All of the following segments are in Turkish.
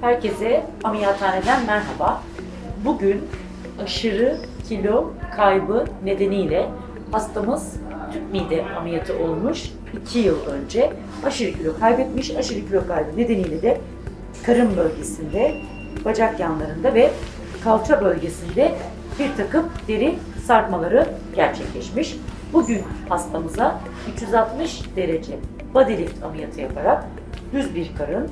Herkese ameliyathaneden merhaba. Bugün aşırı kilo kaybı nedeniyle hastamız tüp mide ameliyatı olmuş 2 yıl önce. Aşırı kilo kaybetmiş. Aşırı kilo kaybı nedeniyle de karın bölgesinde, bacak yanlarında ve kalça bölgesinde bir takım deri sarkmaları gerçekleşmiş. Bugün hastamıza 360 derece body lift ameliyatı yaparak düz bir karın,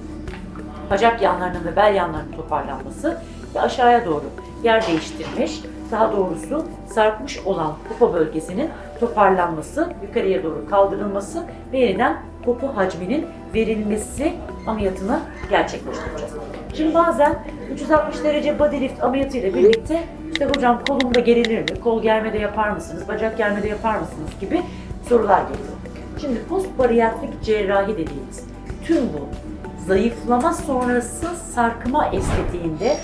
bacak yanlarının ve bel yanlarının toparlanması ve aşağıya doğru yer değiştirmiş. Daha doğrusu sarkmış olan popo bölgesinin toparlanması, yukarıya doğru kaldırılması ve yeniden popo hacminin verilmesi ameliyatını gerçekleştireceğiz. Şimdi bazen 360 derece body lift ameliyatı ile birlikte işte hocam kolumda gerilir mi, kol germede yapar mısınız, bacak germede yapar mısınız gibi sorular geliyor. Şimdi post bariyatrik cerrahi dediğimiz tüm bu zayıflama sonrası sarkma estetiğinde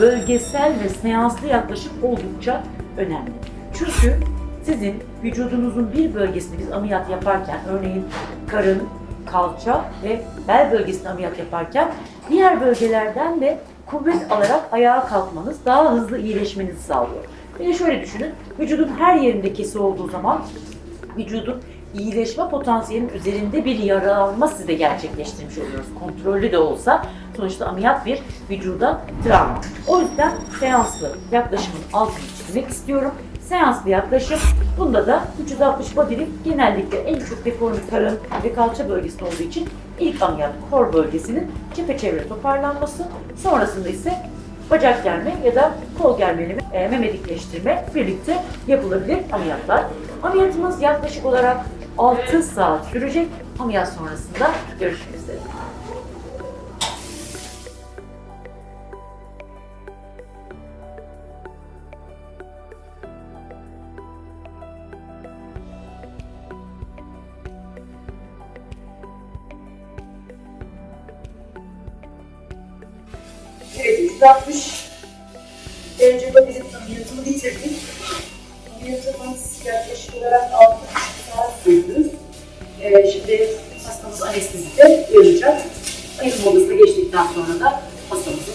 bölgesel ve seanslı yaklaşım oldukça önemli. Çünkü sizin vücudunuzun bir bölgesini biz ameliyat yaparken, örneğin karın, kalça ve bel bölgesini ameliyat yaparken diğer bölgelerden de kuvvet alarak ayağa kalkmanız daha hızlı iyileşmenizi sağlıyor. Bir de şöyle düşünün, vücudun her yerinde kesi olduğu zaman vücudun iyileşme potansiyelinin üzerinde bir yaralanma size gerçekleştirmiş oluyoruz. Kontrollü de olsa sonuçta ameliyat bir vücuda travma. O yüzden seanslı yaklaşımın altını çizmek istiyorum. Seanslı yaklaşım, bunda da 360 body lift genellikle en çok deforme karın ve kalça bölgesinde olduğu için ilk ameliyat kor bölgesinin çepeçevre toparlanması, sonrasında ise bacak germe ya da kol germeleme, e, meme dikleştirme birlikte yapılabilir ameliyatlar. Ameliyatımız yaklaşık olarak 6 saat sürecek. Ameliyat sonrasında görüşmek üzere. Evet, 360 derece bizim ameliyatını bitirdik. Ameliyatımız yaklaşık olarak 6 saat sürdü. Ee, şimdi hastamız anestezide uyuyacak. Ayılma odasına geçtikten sonra da hastamızın